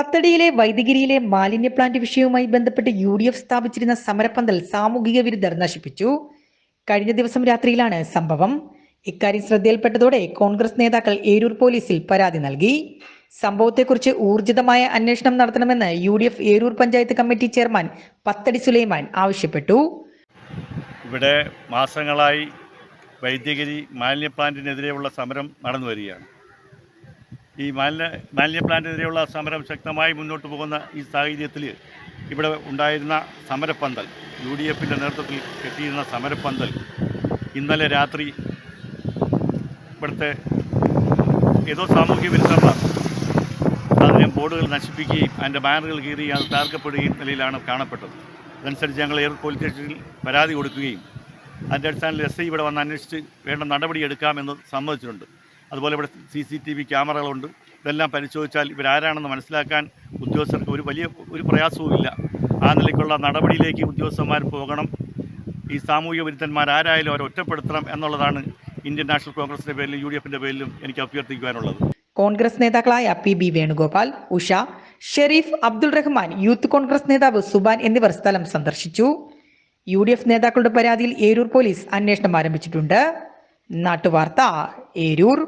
പത്തടിയിലെ വൈദികരിയിലെ മാലിന്യ പ്ലാന്റ് വിഷയവുമായി ബന്ധപ്പെട്ട് യു ഡി എഫ് സ്ഥാപിച്ചിരുന്ന സമരപ്പന്തൽ സാമൂഹിക വിരുദ്ധർ നശിപ്പിച്ചു. കഴിഞ്ഞ ദിവസം രാത്രിയിലാണ് സംഭവം. ഇക്കാര്യം ശ്രദ്ധയിൽപ്പെട്ടതോടെ കോൺഗ്രസ് നേതാക്കൾ ഏരൂർ പോലീസിൽ പരാതി നൽകി. സംഭവത്തെക്കുറിച്ച് ഊർജിതമായ അന്വേഷണം നടത്തണമെന്ന് U D F Eroor panchayat committee chairman Pathadi Sulaiman ആവശ്യപ്പെട്ടു. ഇവിടെ മാസങ്ങളായി വൈദ്യഗിരി മാലിന്യ പ്ലാന്റിനെതിരെയുള്ള സമരം നടന്നു വരികയാണ് ഈ മാലിന്യ മാലിന്യ പ്ലാന്റിനെതിരെയുള്ള സമരം ശക്തമായി മുന്നോട്ട് പോകുന്ന ഈ സാഹചര്യത്തിൽ ഇവിടെ ഉണ്ടായിരുന്ന സമരപ്പന്തൽ യു ഡി എഫിന്റെ നേതൃത്വത്തിൽ കെട്ടിയിരുന്ന സമരപ്പന്തൽ ഇന്നലെ രാത്രി ഇവിടുത്തെ ഏതോ സാമൂഹ്യ വിരുദ്ധന്മാർ അതിനെ ബോർഡുകൾ നശിപ്പിക്കുകയും അതിന്റെ ബാനറുകൾ കീറി അത് തകർക്കപ്പെടുകയും നിലയിലാണ് കാണപ്പെട്ടത്. അതനുസരിച്ച് ഞങ്ങൾ എയർ പോലീസ് സ്റ്റേഷനിൽ പരാതി കൊടുക്കുകയും അതിന്റെ അടിസ്ഥാനത്തിൽ എസ് ഐ ഇവിടെ വന്ന് അന്വേഷിച്ച് വേണ്ട നടപടിയെടുക്കാമെന്ന് സമ്മതിച്ചിട്ടുണ്ട്. അതുപോലെ ഇവിടെ സി സി ടി വി ക്യാമറകളുണ്ട്. ഇതെല്ലാം പരിശോധിച്ചാൽ ഇവരാരാണെന്ന് മനസ്സിലാക്കാൻ ഉദ്യോഗസ്ഥർക്ക് ഒരു വലിയ ഒരു പ്രയാസവും ഇല്ല ആ നിലയ്ക്കുള്ള നടപടിയിലേക്ക് ഉദ്യോഗസ്ഥന്മാർ പോകണം. ഈ സാമൂഹിക വിരുദ്ധന്മാർ ആരായാലും അവരെ ഒറ്റപ്പെടുത്തണം എന്നുള്ളതാണ് ഇന്ത്യൻ നാഷണൽ കോൺഗ്രസിന്റെ പേരിലും യു ഡി എഫിന്റെ പേരിലും എനിക്ക് അഭ്യർത്ഥിക്കുവാനുള്ളത്. കോൺഗ്രസ് നേതാക്കളായ P B Venugopal Usha Sharif Abdul Rahman youth Congress നേതാവ് സുബാൻ എന്നിവർ സ്ഥലം സന്ദർശിച്ചു. യു ഡി എഫ് നേതാക്കളുടെ പരാതിയിൽ ഏരൂർ പോലീസ് അന്വേഷണം ആരംഭിച്ചിട്ടുണ്ട്. നാട്ടുവാർത്ത ഏരൂർ.